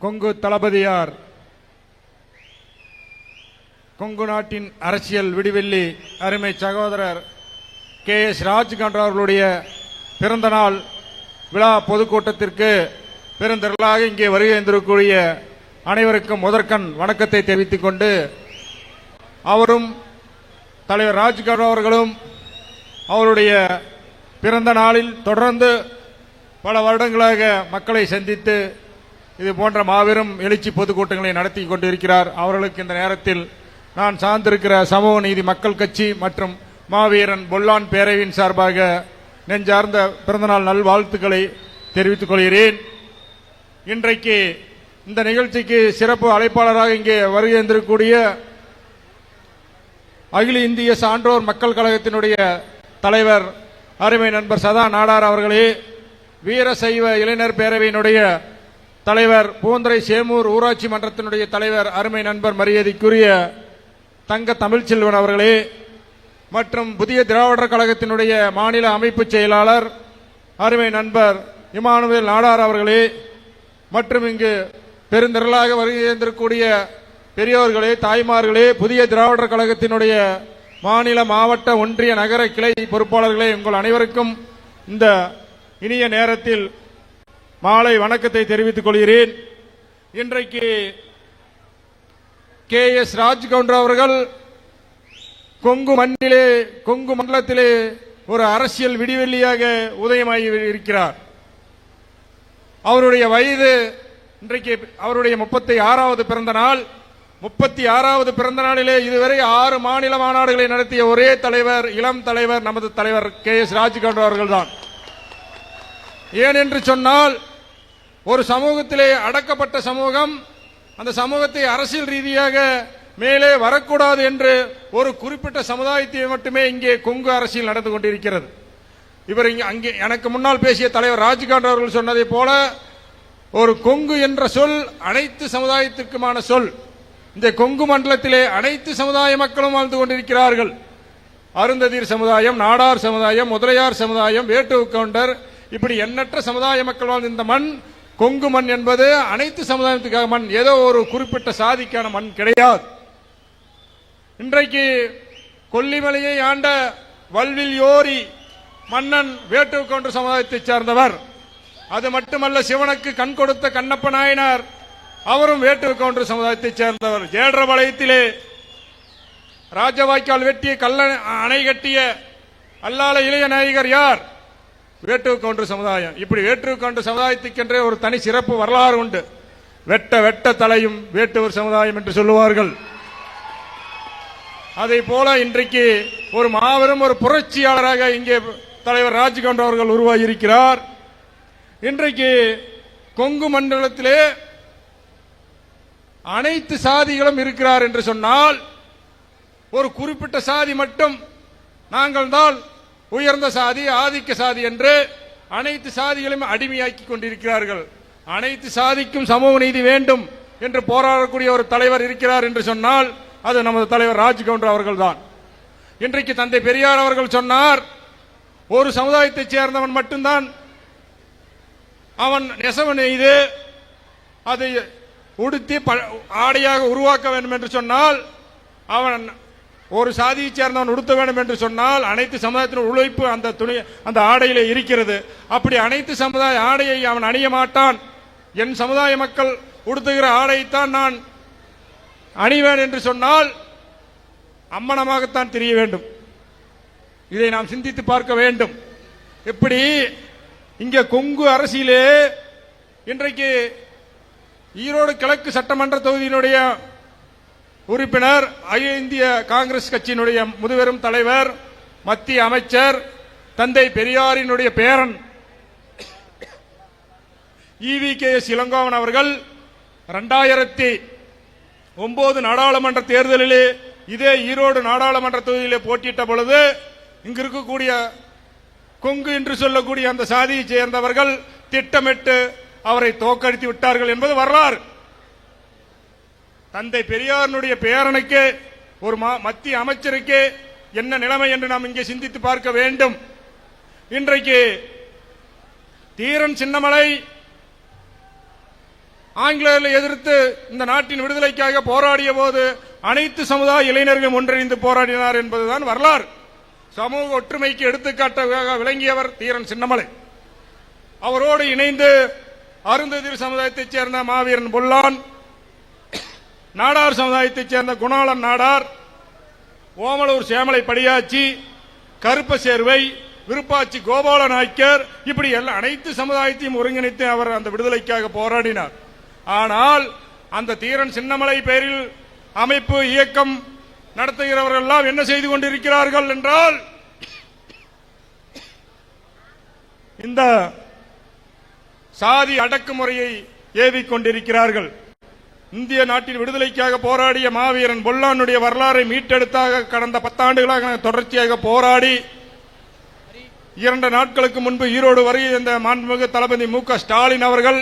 கொங்கு தளபதியார் கொங்கு நாட்டின் அரசியல் விடிவெள்ளி அருமை சகோதரர் கே எஸ் ராஜ்கண்ட் அவர்களுடைய பிறந்த நாள் விழா பொதுக்கூட்டத்திற்கு பெருந்திரளாக இங்கே வருகை தந்திருக்கக்கூடிய அனைவருக்கும் முதற்கண் வணக்கத்தை தெரிவித்துக் கொண்டு அவரும் தலைவர் ராஜ்கண்ட் அவர்களும் அவருடைய பிறந்த நாளில் தொடர்ந்து பல வருடங்களாக மக்களை சந்தித்து இது போன்ற மாபெரும் எழுச்சி பொதுக்கூட்டங்களை நடத்தி கொண்டிருக்கிறார். அவர்களுக்கு இந்த நேரத்தில் நான் சார்ந்திருக்கிற சமூக நீதி மக்கள் கட்சி மற்றும் மாவீரன் பொல்லான் பேரவையின் சார்பாக நெஞ்சார்ந்த பிறந்தநாள் நல்வாழ்த்துக்களை தெரிவித்துக் கொள்கிறேன். இன்றைக்கு இந்த நிகழ்ச்சிக்கு சிறப்பு அழைப்பாளராக இங்கே வருகை தந்திருக்கக்கூடிய அகில இந்திய சான்றோர் மக்கள் கழகத்தினுடைய தலைவர் அருமை நண்பர் சதா நாடார் அவர்களே வீரசைவ இளைஞர் பேரவையினுடைய தலைவர் பூந்தரை சேமூர் ஊராட்சி மன்றத்தினுடைய தலைவர் அருமை நண்பர் மரியாதைக்குரிய தங்க தமிழ்ச்செல்வன் அவர்களே மற்றும் புதிய திராவிடர் கழகத்தினுடைய மாநில அமைப்பு செயலாளர் அருமை நண்பர் இமானுவேல் நாடார் அவர்களே மற்றும் இங்கு பெருந்திரளாக வருகிறக்கூடிய பெரியோர்களே தாய்மார்களே புதிய திராவிடர் கழகத்தினுடைய மாநில மாவட்ட ஒன்றிய நகர கிளை பொறுப்பாளர்களே உங்கள் அனைவருக்கும் இந்த இனிய நேரத்தில் மாலை வணக்கத்தை தெரிவித்துக் கொள்கிறேன். இன்றைக்கு கே எஸ் ராஜ்கவுண்டர் அவர்கள் கொங்கு மண்ணிலே கொங்கு மண்டலத்திலே ஒரு அரசியல் விடிவெள்ளியாக உதயமாகி இருக்கிறார். அவருடைய வயது இன்றைக்கு அவருடைய முப்பத்தி ஆறாவது பிறந்த நாள். முப்பத்தி ஆறாவது பிறந்த நாளிலே இதுவரை ஆறு மாநில மாநாடுகளை நடத்திய ஒரே தலைவர் இளம் தலைவர் நமது தலைவர் கே எஸ் ராஜ்கவுண்டர் அவர்கள்தான். ஏன் என்று சொன்னால் ஒரு சமூகத்திலே அடக்கப்பட்ட சமூகம் அந்த சமூகத்தை அரசியல் ரீதியாக மேலே வரக்கூடாது என்று ஒரு குறிப்பிட்ட சமுதாயத்தை மட்டுமே இங்கே கொங்கு அரசியல் நடந்து கொண்டிருக்கிறது. இவர் இங்கே அங்கே எனக்கு முன்னால் பேசிய தலைவர் ராஜ்காண்ட் அவர்கள் சொன்னதைப் போல ஒரு கொங்கு என்ற சொல் அனைத்து சமுதாயத்திற்குமான சொல். இந்த கொங்கு மண்டலத்திலே அனைத்து சமுதாய மக்களும் வாழ்ந்து கொண்டிருக்கிறார்கள். அருந்ததிர் சமுதாயம் நாடார் சமுதாயம் முதலையார் சமுதாயம் வேட்டு கவுண்டர் இப்படி எண்ணற்ற சமுதாய மக்கள் வாழ்ந்த இந்த மண் கொங்கு மண் என்பது அனைத்து சமுதாயத்துக்காக மண். ஏதோ ஒரு குறிப்பிட்ட சாதிக்கான மண் கிடையாது. இன்றைக்கு கொல்லிமலையை ஆண்ட வல்வில் யோரி மன்னன் வேட்டு கவுண்டர் சமுதாயத்தைச் சார்ந்தவர். அது மட்டுமல்ல சிவனுக்கு கண் கொடுத்த கண்ணப்ப நாயனார் அவரும் வேட்டு கவுண்டர் சமுதாயத்தைச் சேர்ந்தவர். ஜேடரபாளையத்திலே ராஜவாய்க்கால் வெட்டிய கல்ல அணை கட்டிய அல்லால இளைய நாயகர் யார்? வேட்டுவ கவுண்டர் சமுதாயம். இப்படி வேட்டுவ கவுண்டர் சமுதாயத்துக்கென்றே ஒரு தனி சிறப்பு வரலாறு உண்டு. வெட்ட வெட்ட தலையும் வேட்டுவர் சமுதாயம் என்று சொல்லுவார்கள். அதை போல இன்றைக்கு ஒரு மாபெரும் ஒரு புரட்சியாளராக இங்கே தலைவர் ராஜ்கவுண்ட் அவர்கள் உருவாகி இருக்கிறார் இன்றைக்கு கொங்கு மண்டலத்திலே அனைத்து சாதிகளும் இருக்கிறார் என்று சொன்னால் ஒரு குறிப்பிட்ட சாதி மட்டும் நாங்கள் தான் உயர்ந்த சாதி ஆதிக்க சாதி என்று அனைத்து சாதிகளையும் அடிமையாக்கி கொண்டிருக்கிறார்கள். அனைத்து சாதிக்கும் சமூக நீதி வேண்டும் என்று போராடக்கூடிய ஒரு தலைவர் இருக்கிறார் என்று சொன்னால் அது நமது தலைவர் ராஜ்கவுண்டர் அவர்கள்தான். இன்றைக்கு தந்தை பெரியார் அவர்கள் சொன்னார் ஒரு சமுதாயத்தைச் சேர்ந்தவன் மட்டும்தான் அவன் நெசவு நெய்து அதை உடுத்தி ப- ஆடையாக உருவாக்க வேண்டும் என்று சொன்னால் அவன் ஒரு சாதியை சேர்ந்தவன் உடுத்த வேண்டும் என்று சொன்னால் அனைத்து சமுதாயத்தின் உழைப்பு அந்த துணி அந்த ஆடையிலே இருக்கிறது. அப்படி அனைத்து சமுதாய ஆடையை அவன் அணிய மாட்டான். என் சமுதாய மக்கள் உடுத்துகிற ஆடையைத்தான் நான் அணிவேன் என்று சொன்னால் அம்மனமாகத்தான் தெரிய வேண்டும். இதை நாம் சிந்தித்து பார்க்க வேண்டும். எப்படி? இங்கே கொங்கு அரசியலே இன்றைக்கு ஈரோடு கிழக்கு சட்டமன்ற தொகுதியினுடைய உறுப்பினர் அகில இந்திய காங்கிரஸ் கட்சியினுடைய முதுபெரும் தலைவர் மத்திய அமைச்சர் தந்தை பெரியாரினுடைய பேரன் இவி கே எஸ் இளங்கோவன் அவர்கள் ரெண்டாயிரத்தி ஒன்பது நாடாளுமன்ற தேர்தலிலே இதே ஈரோடு நாடாளுமன்ற தொகுதியிலே போட்டியிட்ட பொழுது இங்கு இருக்கக்கூடிய கொங்கு என்று சொல்லக்கூடிய அந்த சாதியை சேர்ந்தவர்கள் திட்டமிட்டு அவரை தோற்கடித்து விட்டார்கள் என்பது வரலாறு. தந்தை பெரியாரினுடைய பேரனுக்கு ஒரு மத்திய அமைச்சருக்கு என்ன நிலைமை என்று நாம் இங்கே சிந்தித்து பார்க்க வேண்டும். இன்றைக்கு தீரன் சின்னமலை ஆங்கிலேயர்களை எதிர்த்து இந்த நாட்டின் விடுதலைக்காக போராடிய போது அனைத்து சமுதாய இளைஞர்களும் ஒன்றிணைந்து போராடினார் என்பதுதான் வரலாறு. சமூக ஒற்றுமைக்கு எடுத்துக்காட்டாக விளங்கியவர் தீரன் சின்னமலை. அவரோடு இணைந்து அருந்ததிர் சமுதாயத்தைச் சேர்ந்த மாவீரன் பொல்லான் நாடார் சமுதாயத்தைச் சேர்ந்த குணாளன் நாடார் ஓமலூர் சேமலை படியாச்சி கருப்ப சேர்வை விருப்பாச்சி கோபால நாய்க்கர் இப்படி எல்லாம் அனைத்து சமுதாயத்தையும் ஒருங்கிணைத்து அவர் அந்த விடுதலைக்காக போராடினார். ஆனால் அந்த தீரன் சின்னமலை பெயரில் அமைப்பு இயக்கம் நடத்துகிறவர்கள் எல்லாம் என்ன செய்து கொண்டிருக்கிறார்கள் என்றால் இந்த சாதி அடக்குமுறையை ஏவிக் கொண்டிருக்கிறார்கள் இந்திய நாட்டின் விடுதலைக்காக போராடிய மாவீரன் பொல்லானுடைய வரலாறை மீட்டெடுத்தாக கடந்த பத்தாண்டுகளாக நாங்கள் தொடர்ச்சியாக போராடி இரண்டு நாட்களுக்கு முன்பு ஈரோடு வரை இந்த மாண்புமிகு தளபதி மு க ஸ்டாலின் அவர்கள்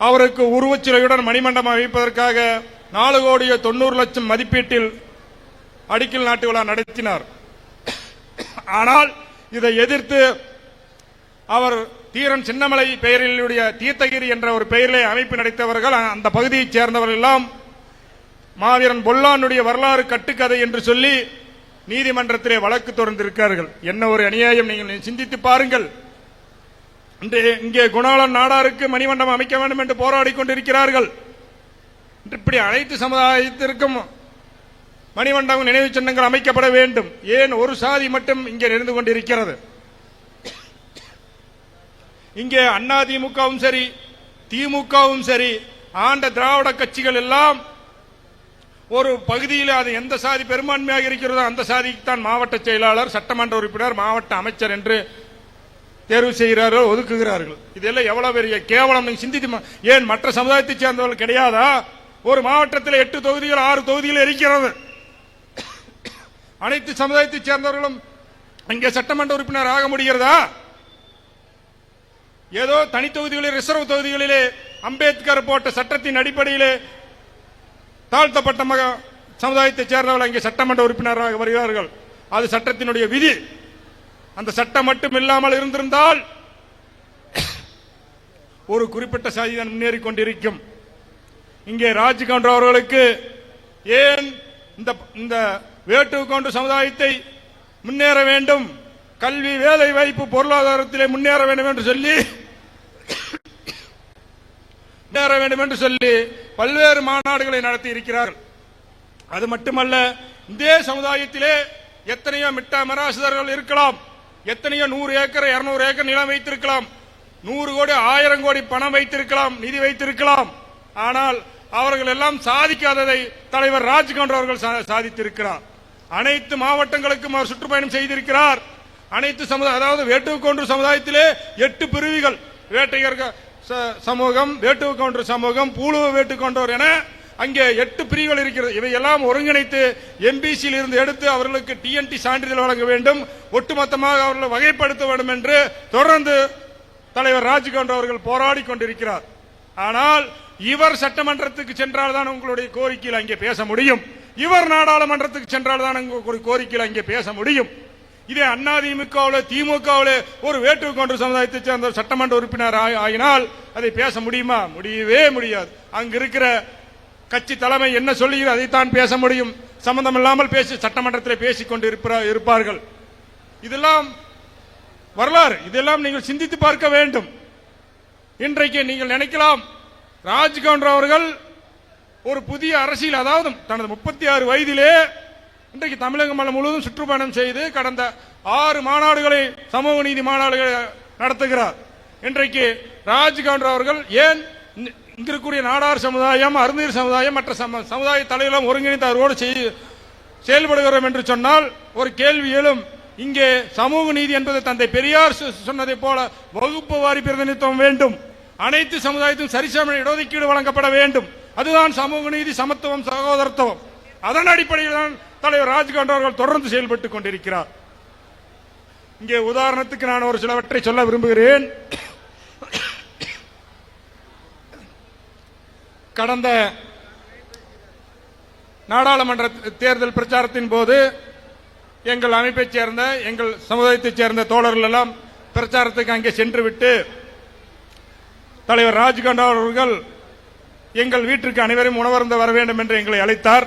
அவருக்கு உருவச்சிலையுடன் மணிமண்டபம் அமைப்பதற்காக நாலு கோடியே தொண்ணூறு லட்சம் மதிப்பீட்டில் அடிக்கல் நாட்டு விழா நடத்தினார். ஆனால் இதை எதிர்த்து அவர் தீரன் சின்னமலை பெயரிலுடைய தீர்த்தகிரி என்ற ஒரு பெயரிலே அமைப்பு நடித்தவர்கள் அந்த பகுதியைச் சேர்ந்தவர்கள் எல்லாம் மாவீரன் பொல்லானுடைய வரலாறு கட்டுக்கதை என்று சொல்லி நீதிமன்றத்திலே வழக்கு தொடர்ந்திருக்கிறார்கள் என்ன ஒரு அநியாயம் நீங்கள் சிந்தித்து பாருங்கள். இன்று இங்கே குணாளன் நாடாருக்கு மணிமண்டபம் அமைக்க வேண்டும் என்று போராடி கொண்டிருக்கிறார்கள். இப்படி அனைத்து சமுதாயத்திற்கும் மணிமண்டபம் நினைவு சின்னங்கள் அமைக்கப்பட வேண்டும். ஏன் ஒரு சாதி மட்டும் இங்கே இருந்து கொண்டிருக்கிறது? இங்கே அண்ணா திமுகவும் சரி திமுகவும் சரி ஆண்ட திராவிட கட்சிகள் எல்லாம் ஒரு பகுதியில் அது எந்த சாதி பெரும்பான்மையாக இருக்கிறதோ அந்த சாதிக்கு தான் மாவட்ட செயலாளர் சட்டமன்ற உறுப்பினர் மாவட்ட அமைச்சர் என்று தேர்வு செய்கிறார்கள் ஒதுக்குகிறார்கள். இதெல்லாம் எவ்வளவு பெரிய கேவலம் சிந்தித்து ஏன் மற்ற சமுதாயத்தை சேர்ந்தவர்கள் கிடையாதா? ஒரு மாவட்டத்தில் எட்டு தொகுதிகள் ஆறு தொகுதிகள் இருக்கிறது. அனைத்து சமுதாயத்தை சேர்ந்தவர்களும் இங்கே சட்டமன்ற உறுப்பினர் ஆக முடிகிறதா? ஏதோ தனி தொகுதிகளில் ரிசர்வ் தொகுதிகளிலே அம்பேத்கர் போட்ட சட்டத்தின் அடிப்படையிலே தாழ்த்தப்பட்ட மக சமுதாயத்தைச் சேர்ந்தவர்கள் அங்கே சட்டமன்ற உறுப்பினராக வருகிறார்கள். அது சட்டத்தினுடைய விதி. அந்த சட்டம் மட்டும் இல்லாமல் இருந்திருந்தால் ஒரு குறிப்பிட்ட சாதி தான் முன்னேறி கொண்டிருக்கும். இங்கே ராஜ்கவுண்டர் அவர்களுக்கு ஏன் இந்த இந்த வேட்டு கொண்டு சமுதாயத்தை முன்னேற வேண்டும்? கல்வி வேலை வாய்ப்பு பொருளாதாரத்திலே முன்னேற வேண்டும் என்று சொல்லி முன்னேற வேண்டும் என்று சொல்லி பல்வேறு மாநாடுகளை நடத்தி இருக்கிறார்கள். அது மட்டுமல்ல இந்திய சமுதாயத்திலே எத்தனையோ மிட்டா மராசிதர்கள் இருக்கலாம் எத்தனையோ நூறு ஏக்கர் இருநூறு ஏக்கர் நிலம் வைத்திருக்கலாம் நூறு கோடி ஆயிரம் கோடி பணம் வைத்திருக்கலாம் நிதி வைத்திருக்கலாம். ஆனால் அவர்கள் எல்லாம் சாதிக்காததை தலைவர் ராஜ்கவுண்டர் அவர்கள் சாதித்திருக்கிறார். அனைத்து மாவட்டங்களுக்கும் அவர் சுற்றுப்பயணம் செய்திருக்கிறார். அனைத்து சமுதாய அதாவது வேட்டுக்கொன்று சமுதாயத்திலே எட்டு பிரிவுகள் வேட்டையர்கள் ச- சமூகம் கொன்ற சமூகம் பூலுவ வேட்டுக்கொண்டோர் என அங்கே எட்டு பிரிவுகள் இருக்கிறது. இவையெல்லாம் ஒருங்கிணைத்து எம்பிசியில் இருந்து எடுத்து அவர்களுக்கு டிஎன்டி சான்றிதழ் வழங்க வேண்டும். ஒட்டுமொத்தமாக அவர்களை வகைப்படுத்த வேண்டும் என்று தொடர்ந்து தலைவர் ராஜ்கவுண்டர் அவர்கள் போராடி கொண்டிருக்கிறார். ஆனால் இவர் சட்டமன்றத்துக்கு சென்றால் தான் உங்களுடைய கோரிக்கையில் அங்கே பேச முடியும். இவர் நாடாளுமன்றத்துக்கு சென்றால் தான் உங்களுடைய கோரிக்கையில் அங்கே பேச முடியும். இதே அதிமுகவில் திமுகவில் ஒரு வேட்டு கொண்டு சமுதாயத்தை சேர்ந்த சட்டமன்ற உறுப்பினர் ஆகினால் அதை பேச முடியுமா? முடியவே முடியாது. அங்க இருக்கிற கட்சி தலைமை என்ன சொல்லுகிறது அதைத்தான் பேச முடியும். சம்பந்தம் இல்லாமல் பேசி சட்டமன்றத்தில் பேசிக் கொண்டு இருப்பார்கள். இதெல்லாம் வரலாறு. இதெல்லாம் நீங்கள் சிந்தித்து பார்க்க வேண்டும். இன்றைக்கு நீங்கள் நினைக்கலாம் ராஜ்கவுண்டர் அவர்கள் ஒரு புதிய அரசியல் அதாவது தனது முப்பத்தி ஆறு வயதிலே இன்றைக்கு தமிழகம் முழுவதும் சுற்றுப்பயணம் செய்து கடந்த ஆறு மாநாடுகளை சமூக நீதி மாநாடுகளை நடத்துகிறார். இன்றைக்கு ராஜ்காண்ட் அவர்கள் ஏன் இங்கிருக்கூடிய நாடார் சமுதாயம் அருந்தீர் சமுதாயம் மற்ற சம- சமுதாய தலைவர்களும் ஒருங்கிணைந்து அவரோடு செய்து செயல்படுகிறோம் என்று சொன்னால் ஒரு கேள்வி எழும். இங்கே சமூக நீதி என்பது தந்தை பெரியார் சொ- போல வகுப்பு வாரி பிரதிநிதித்துவம் வேண்டும். அனைத்து சமுதாயத்திலும் சரிசம இடஒதுக்கீடு வழங்கப்பட வேண்டும். அதுதான் சமூக நீதி சமத்துவம் சகோதரத்துவம். அதன் அடிப்படையில் தான் தலைவர் ராஜ்காந்த் அவர்கள் தொடர்ந்து செயல்பட்டுக் கொண்டிருக்கிறார். இங்கே உதாரணத்துக்கு நான் ஒரு சிலவற்றை சொல்ல விரும்புகிறேன். கடந்த நாடாளுமன்ற தேர்தல் பிரச்சாரத்தின் போது எங்கள் அமைப்பைச் சேர்ந்த எங்கள் சமுதாயத்தைச் சேர்ந்த தோழர்கள் எல்லாம் பிரச்சாரத்துக்கு அங்கே சென்று விட்டு தலைவர் ராஜ்கண்டா அவர்கள் எங்கள் வீட்டிற்கு அனைவரும் உணவருந்த வர வேண்டும் என்று எங்களை அழைத்தார்.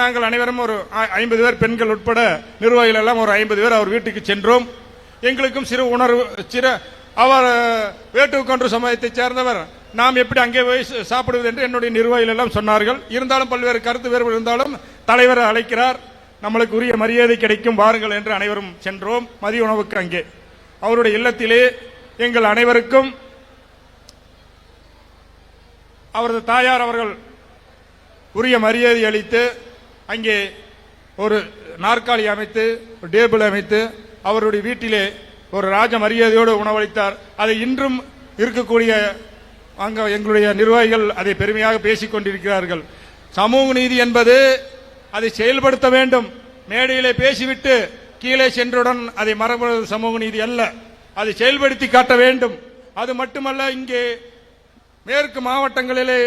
நாங்கள் அனைவரும் ஒரு ஐம்பது பேர் பெண்கள் உட்பட நிர்வாகிகள் எல்லாம் ஒரு ஐம்பது பேர் அவர் வீட்டுக்கு சென்றோம். எங்களுக்கும் சிறு உணர்வு சிறு அவர் வேட்டுக்கொன்று சமயத்தைச் சேர்ந்தவர். நாம் எப்படி அங்கே போய் சாப்பிடுவது என்று என்னுடைய நிர்வாகிகள் எல்லாம் சொன்னார்கள். இருந்தாலும் பல்வேறு கருத்து வேறுபாடு இருந்தாலும் தலைவர் அழைக்கிறார். நம்மளுக்கு உரிய மரியாதை கிடைக்கும் வாருங்கள் என்று அனைவரும் சென்றோம். மதிய உணவுக்கு அங்கே. அவருடைய இல்லத்திலே எங்கள் அனைவருக்கும் அவரது தாயார் அவர்கள் உரிய மரியாதை அளித்து அங்கே ஒரு நாற்காலி அமைத்து ஒரு டேபிள் அமைத்து அவருடைய வீட்டிலே ஒரு ராஜ மரியாதையோடு உணவளித்தார். அதை இன்றும் இருக்கக்கூடிய அங்க எங்களுடைய நிர்வாகிகள் அதை பெருமையாக பேசிக் கொண்டிருக்கிறார்கள். சமூக நீதி என்பது அதை செயல்படுத்த வேண்டும். மேடையிலே பேசிவிட்டு கீழே சென்றவுடன் அதை மறப்பது சமூக நீதி அல்ல. அதை செயல்படுத்தி காட்ட வேண்டும். அது மட்டுமல்ல இங்கே மேற்கு மாவட்டங்களிலே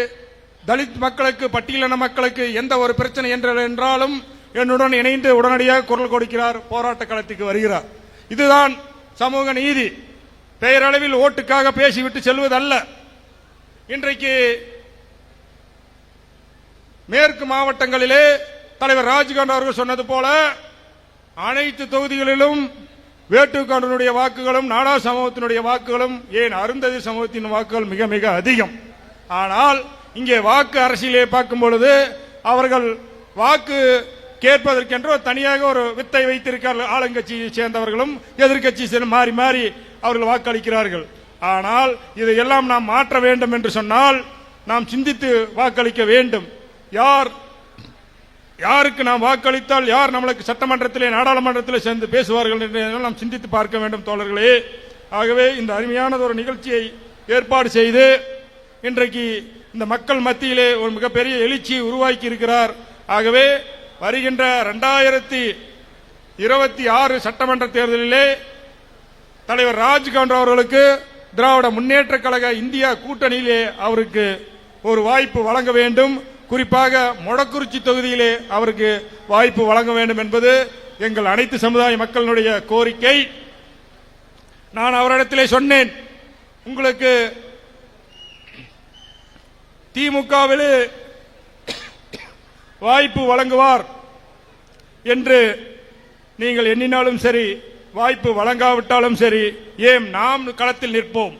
தலித் மக்களுக்கு பட்டியலின மக்களுக்கு எந்த ஒரு பிரச்சனை என்றாலும் என்னுடன் இணைந்து உடனடியாக குரல் கொடுக்கிறார் போராட்ட களத்துக்கு வருகிறார். இதுதான் சமூக நீதி. பெயரளவில் ஓட்டுக்காக பேசிவிட்டு செல்வதல்ல. இன்றைக்கு மேற்கு மாவட்டங்களிலே தலைவர் ராஜ்காந்த் அவர்கள் சொன்னது போல அனைத்து தொகுதிகளிலும் வேட்டுக்காரனுடைய வாக்குகளும் நாடா சமூகத்தினுடைய வாக்குகளும் ஏன் அருந்ததி சமூகத்தின் வாக்குகள் மிக மிக அதிகம். ஆனால் இங்கே வாக்கு அரசியலே பார்க்கும் பொழுது அவர்கள் வாக்கு கேட்பதற்கென்று தனியாக ஒரு வித்தை வைத்திருக்கிறார்கள். ஆளுங்கட்சியை சேர்ந்தவர்களும் எதிர்க்கட்சி சேர்ந்து மாறி மாறி அவர்கள் வாக்களிக்கிறார்கள். ஆனால் இதையெல்லாம் நாம் மாற்ற வேண்டும் என்று சொன்னால் நாம் சிந்தித்து வாக்களிக்க வேண்டும். யார் யாருக்கு நாம் வாக்களித்தால் யார் நம்மளுக்கு சட்டமன்றத்திலே நாடாளுமன்றத்திலே சேர்ந்து பேசுவார்கள் என்று நாம் சிந்தித்து பார்க்க வேண்டும் தோழர்களே. ஆகவே இந்த அருமையானது ஒரு நிகழ்ச்சியை ஏற்பாடு செய்து இன்றைக்கு இந்த மக்கள் மத்தியிலே ஒரு மிகப்பெரிய எழுச்சியை உருவாக்கி இருக்கிறார் ஆகவே வருகின்ற ரெண்டாயிரத்தி இருபத்தி ஆறு சட்டமன்ற தேர்தலிலே தலைவர் ராஜ்காந்த் அவர்களுக்கு திராவிட முன்னேற்ற கழக இந்தியா கூட்டணியிலே அவருக்கு ஒரு வாய்ப்பு வழங்க வேண்டும். குறிப்பாக மொடக்குறிச்சி தொகுதியிலே அவருக்கு வாய்ப்பு வழங்க வேண்டும் என்பது எங்கள் அனைத்து சமுதாய மக்களினுடைய கோரிக்கை. நான் அவரிடத்திலே சொன்னேன். உங்களுக்கு திமுகவில் வாய்ப்பு வழங்குவார் என்று நீங்கள் எண்ணினாலும் சரி வாய்ப்பு வழங்காவிட்டாலும் சரி ஏன் நாம் களத்தில் நிற்போம்?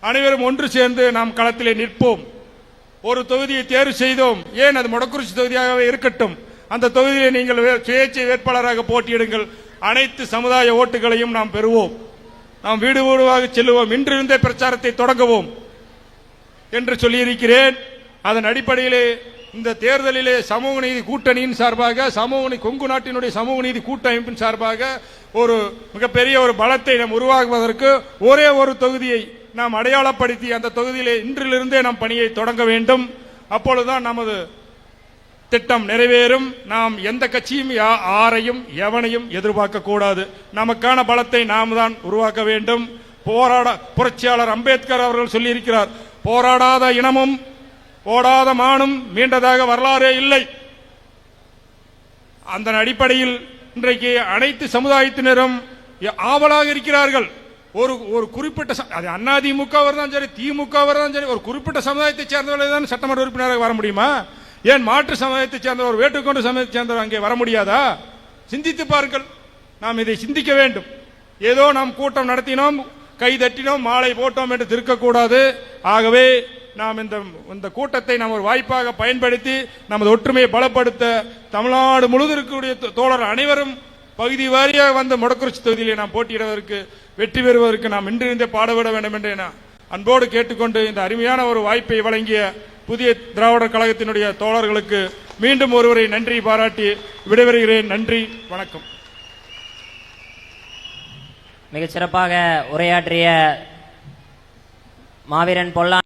அனைவரும் ஒன்று சேர்ந்து நாம் களத்திலே நிற்போம். ஒரு தொகுதியை தேர்வு செய்தோம். ஏன் அது மொடக்குறிச்சி தொகுதியாகவே இருக்கட்டும். அந்த தொகுதியை நீங்கள் வே- சுயேட்சை வேட்பாளராக போட்டியிடுங்கள். அனைத்து சமுதாய ஓட்டுகளையும் நாம் பெறுவோம். நாம் வீடு வீடுவாக செல்லுவோம். இன்றிருந்தே பிரச்சாரத்தை தொடங்குவோம் என்று சொல்லியிருக்கிறேன். அதன் அடிப்படையிலே இந்த தேர்தலிலே சமூக நீதி கூட்டணியின் சார்பாக சமூக நீ- கொங்கு நாட்டினுடைய சமூக நீதி கூட்டமைப்பின் சார்பாக ஒரு மிகப்பெரிய ஒரு பலத்தை நாம் உருவாக்குவதற்கு ஒரே ஒரு தொகுதியை நாம் அடையாளப்படுத்தி அந்த தொகுதியிலே இன்றிலிருந்தே நாம் பணியை தொடங்க வேண்டும். அப்பொழுதுதான் நமது திட்டம் நிறைவேறும். நாம் எந்த கட்சியும் யா- எவனையும் எதிர்பார்க்க கூடாது. நமக்கான பலத்தை நாம் தான் உருவாக்க வேண்டும். போராட புரட்சியாளர் அம்பேத்கர் அவர்கள் சொல்லியிருக்கிறார் போராடாத இனமும் ஓடாத மானும் மீண்டதாக வரலாறே இல்லை. அந்த அடிப்படையில் இன்றைக்கு அனைத்து சமுதாயத்தினரும் ஆவலாக இருக்கிறார்கள். ஒரு ஒரு குறிப்பிட்ட ச- அது அதிமுக தான் சரி திமுக தான் சரி ஒரு குறிப்பிட்ட சமுதாயத்தை சேர்ந்தவர்கள் தான் சட்டமன்ற உறுப்பினராக வர முடியுமா? ஏன் மாற்று சமுதாயத்தை சேர்ந்தவர் வேட்டுக்கொண்டு சமுதாயத்தை சேர்ந்தவர் அங்கே வர முடியாதா? சிந்தித்து பாருங்கள். நாம் இதை சிந்திக்க வேண்டும். ஏதோ நாம் கூட்டம் நடத்தினோம் கை தட்டினோம் மாலை போட்டோம் என்று திருக்கக்கூடாது ஆகவே நாம் இந்த இந்த கூட்டத்தை நாம் ஒரு வாய்ப்பாக பயன்படுத்தி நமது ஒற்றுமையை பலப்படுத்த தமிழ்நாடு முழுவதும் இருக்கக்கூடிய தோழர் அனைவரும் பகுதி வாரியாக வந்து முடக்குறிச்சி தொகுதியிலே நாம் போட்டியிடுவதற்கு வெற்றி பெறுவதற்கு நாம் இன்றிருந்தே பாடுபட வேண்டும் என்று நான் அன்போடு கேட்டுக்கொண்டு இந்த அருமையான ஒரு வாய்ப்பை வழங்கிய புதிய திராவிடர் கழகத்தினுடைய தோழர்களுக்கு மீண்டும் ஒருவரை நன்றி பாராட்டி விடைபெறுகிறேன். நன்றி வணக்கம். மிகச்சிறப்பாக உரையாற்றிய மாவீரன் பொல்லா